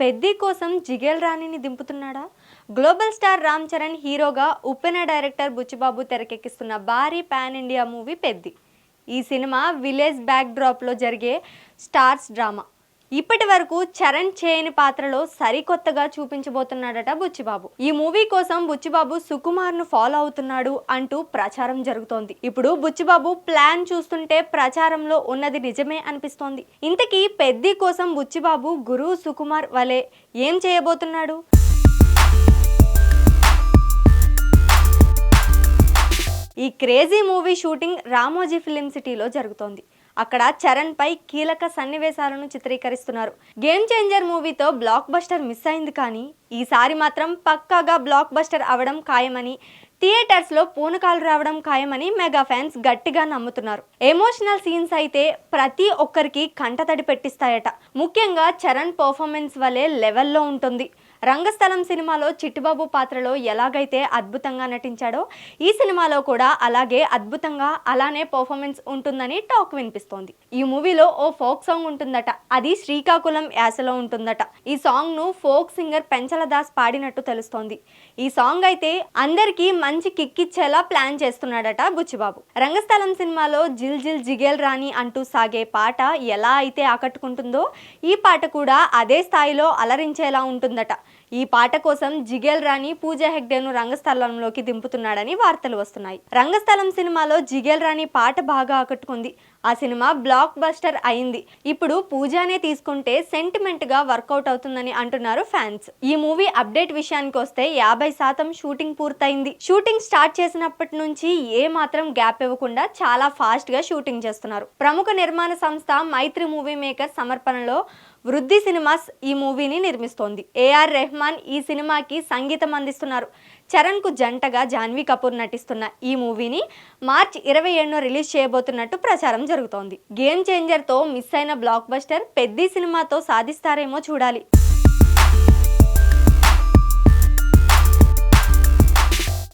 పెద్ది కోసం జిగేల్ రాణిని దింపుతున్నాడా? గ్లోబల్ స్టార్ రామ్ చరణ్ హీరోగా ఉప్పెన డైరెక్టర్ బుచ్చిబాబు తెరకెక్కిస్తున్న భారీ పాన్ ఇండియా మూవీ పెద్ది. ఈ సినిమా విలేజ్ బ్యాక్ డ్రాప్లో జరిగే స్టార్స్ డ్రామా. ఇప్పటి వరకు చరణ్ చేయని పాత్రలో సరికొత్తగా చూపించబోతున్నాడట బుచ్చిబాబు. ఈ మూవీ కోసం బుచ్చిబాబు సుకుమార్ను ఫాలో అవుతున్నాడు అంటూ ప్రచారం జరుగుతోంది. ఇప్పుడు బుచ్చిబాబు ప్లాన్ చూస్తుంటే ప్రచారంలో ఉన్నది నిజమే అనిపిస్తోంది. ఇంతకీ పెద్ది కోసం బుచ్చిబాబు గురు సుకుమార్ వలె ఏం చేయబోతున్నాడు? ఈ crazy movie shooting Ramoji film సిటీలో జరుగుతోంది. అక్కడ చరణ్ పై కీలక సన్నివేశాలను చిత్రీకరిస్తున్నారు. గేమ్ చేంజర్ మూవీతో బ్లాక్ బస్టర్ మిస్ అయింది కానీ ఈసారి మాత్రం పక్కాగా బ్లాక్ బస్టర్ అవడం ఖాయమని థియేటర్స్లో పూనకాలు రావడం ఖాయమని మెగా ఫ్యాన్స్ గట్టిగా నమ్ముతున్నారు. ఎమోషనల్ సీన్స్ అయితే ప్రతి ఒక్కరికి కంటతడి పెట్టిస్తాయట. ముఖ్యంగా చరణ్ పర్ఫార్మెన్స్ వలె లెవెల్లో ఉంటుంది. రంగస్థలం సినిమాలో చిట్టుబాబు పాత్రలో ఎలాగైతే అద్భుతంగా నటించాడో ఈ సినిమాలో కూడా అలాగే అద్భుతంగా అలానే పర్ఫార్మెన్స్ ఉంటుందని టాక్ వినిపిస్తోంది. ఈ మూవీలో ఓ ఫోక్ సాంగ్ ఉంటుందట. అది శ్రీకాకుళం యాసలో ఉంటుందట. ఈ సాంగ్ను ఫోక్ సింగర్ పెంచల దాస్ పాడినట్టు తెలుస్తోంది. ఈ సాంగ్ అయితే అందరికీ మంచి కిక్కిచ్చేలా ప్లాన్ చేస్తున్నాడట బుచ్చిబాబు. రంగస్థలం సినిమాలో జిల్ జిల్ జిగేల్ రాణి అంటూ సాగే పాట ఎలా అయితే ఆకట్టుకుంటుందో ఈ పాట కూడా అదే స్థాయిలో అలరించేలా ఉంటుందట. ఈ పాట కోసం జిగేల్ రాణి పూజా హెగ్డేను రంగస్థలంలోకి దింపుతున్నాడని వార్తలు వస్తున్నాయి. రంగస్థలం సినిమాలో జిగేల్ రాణి పాట బాగా ఆకట్టుకుంది. ఆ సినిమా బ్లాక్ బస్టర్ అయింది. ఇప్పుడు పూజానే తీసుకుంటే సెంటిమెంట్గా వర్కౌట్ అవుతుందని అంటున్నారు ఫ్యాన్స్. ఈ మూవీ అప్డేట్ విషయానికి వస్తే యాభై శాతం షూటింగ్ పూర్తయింది. షూటింగ్ స్టార్ట్ చేసినప్పటి నుంచి ఏ మాత్రం గ్యాప్ ఇవ్వకుండా చాలా ఫాస్ట్గా షూటింగ్ చేస్తున్నారు. ప్రముఖ నిర్మాణ సంస్థ మైత్రి మూవీ మేకర్ సమర్పణలో వృద్ధి సినిమాస్ ఈ మూవీని నిర్మిస్తోంది. ఏఆర్ రెహమాన్ ఈ సినిమాకి సంగీతం అందిస్తున్నారు. చరణ్కు జంటగా జాన్వీ కపూర్ నటిస్తున్న ఈ మూవీని మార్చ్ ఇరవై ఏడున రిలీజ్ చేయబోతున్నట్టు ప్రచారం జరుగుతోంది. గేమ్ చేంజర్తో మిస్ అయిన బ్లాక్ బస్టర్ పెద్ద సినిమాతో సాధిస్తారేమో చూడాలి.